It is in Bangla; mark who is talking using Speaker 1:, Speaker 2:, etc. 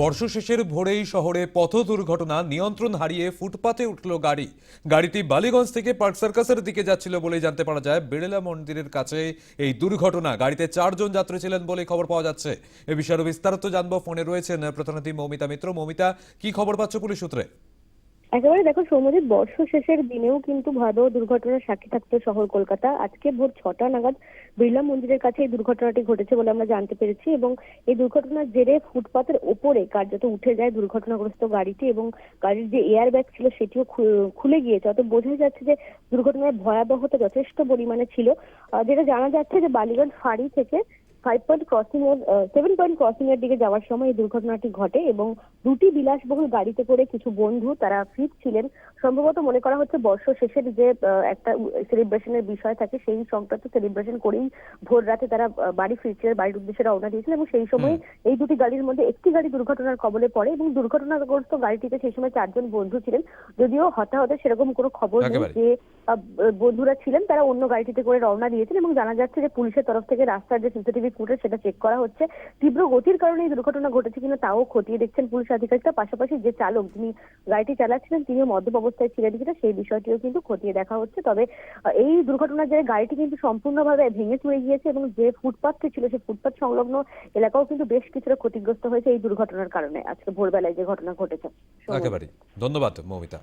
Speaker 1: বর্ষশেষের ভোরেই শহরে পথ দুর্ঘটনা, নিয়ন্ত্রণ হারিয়ে ফুটপাতে উঠল গাড়ি। গাড়িটি বালিগঞ্জ থেকে পার্ক সার্কাসের দিকে যাচ্ছিল বলে জানতে পারা যায়। বেড়েলা মন্দিরের কাছে এই দুর্ঘটনা, গাড়িতে চারজন যাত্রী ছিলেন বলে খবর পাওয়া যাচ্ছে। এ বিষয়ে বিস্তারিত জানব। ফোনে রয়েছেন প্রতিনিধি মৌমিতা মিত্র। মৌমিতা, কি খবর পাচ্ছ পুলিশ সূত্রে?
Speaker 2: একেবারে দেখো সৌম্যজিৎ, বর্ষ শেষের দিনেও কিন্তু ভয়াবহ দুর্ঘটনার সাক্ষী থাকতে শহর কলকাতা। আজকে ভোর ছটা নাগাদ বিড়লা মন্দিরের কাছে এই দুর্ঘটনাটি ঘটেছে বলে আমরা জানতে পেরেছি এবং এই দুর্ঘটনার জেরে ফুটপাতের ওপরে কার্যত উঠে যায় দুর্ঘটনাগ্রস্ত গাড়িটি এবং গাড়ির যে এয়ার ব্যাগ ছিল সেটিও খুলে গিয়েছে। অত বোঝাই যাচ্ছে যে দুর্ঘটনার ভয়াবহতা যথেষ্ট পরিমাণে ছিল। যেটা জানা যাচ্ছে যে বালিগঞ্জ ফাঁড়ি থেকে ফাইভ পয়েন্ট ক্রসিং এর সেভেন পয়েন্ট ক্রসিং এর দিকে যাওয়ার সময় এই দুর্ঘটনাটি ঘটে এবং দুটি বিলাসবহুল গাড়িতে করে কিছু বন্ধু তারা ফিরছিলেন। সম্ভবত মনে করা হচ্ছে বর্ষ শেষের যে একটা সেলিব্রেশনের বিষয় থাকে সেই সংক্রান্ত সেলিব্রেশন করেই ভোর রাতে তারা বাড়ি ফিরছিলেন বাড়ির উদ্দেশ্যে রওনা দিয়েছিলেন এবং সেই সময় এই দুটি গাড়ির মধ্যে একটি গাড়ি দুর্ঘটনার কবলে পড়ে এবং দুর্ঘটনাগ্রস্ত গাড়িটিতে সেই সময় চারজন বন্ধু ছিলেন। যদিও হতাহতে সেরকম কোনো খবর নেই যে বন্ধুরা ছিলেন তারা অন্য গাড়িটিতে করে রওনা দিয়েছেন এবং জানা যাচ্ছে যে পুলিশের তরফ থেকে রাস্তার যে সিসিটিভি ফুটেজ সেটা চেক করা হচ্ছে। তীব্র গতির কারণে এই দুর্ঘটনা ঘটেছে কিনা তাও খতিয়ে দেখছেন পুলিশ আধিকারিকরা। পাশাপাশি যে চালক যিনি গাড়িটি চালাচ্ছিলেন, তিনিও মদ্যপ অবস্থায় ছিলেন কিনা সেই বিষয়টিও কিন্তু খতিয়ে দেখা হচ্ছে। তবে এই দুর্ঘটনার যে গাড়িটি কিন্তু সম্পূর্ণভাবে ভেঙে চুরে গিয়েছে এবং যে ফুটপাথটি ছিল সেই ফুটপাথ সংলগ্ন এলাকাও কিন্তু বেশ কিছুটা ক্ষতিগ্রস্ত হয়েছে এই দুর্ঘটনার কারণে। আজকে ভোরবেলায় যে ঘটনা ঘটেছে।
Speaker 1: ধন্যবাদ, মৌমিতা।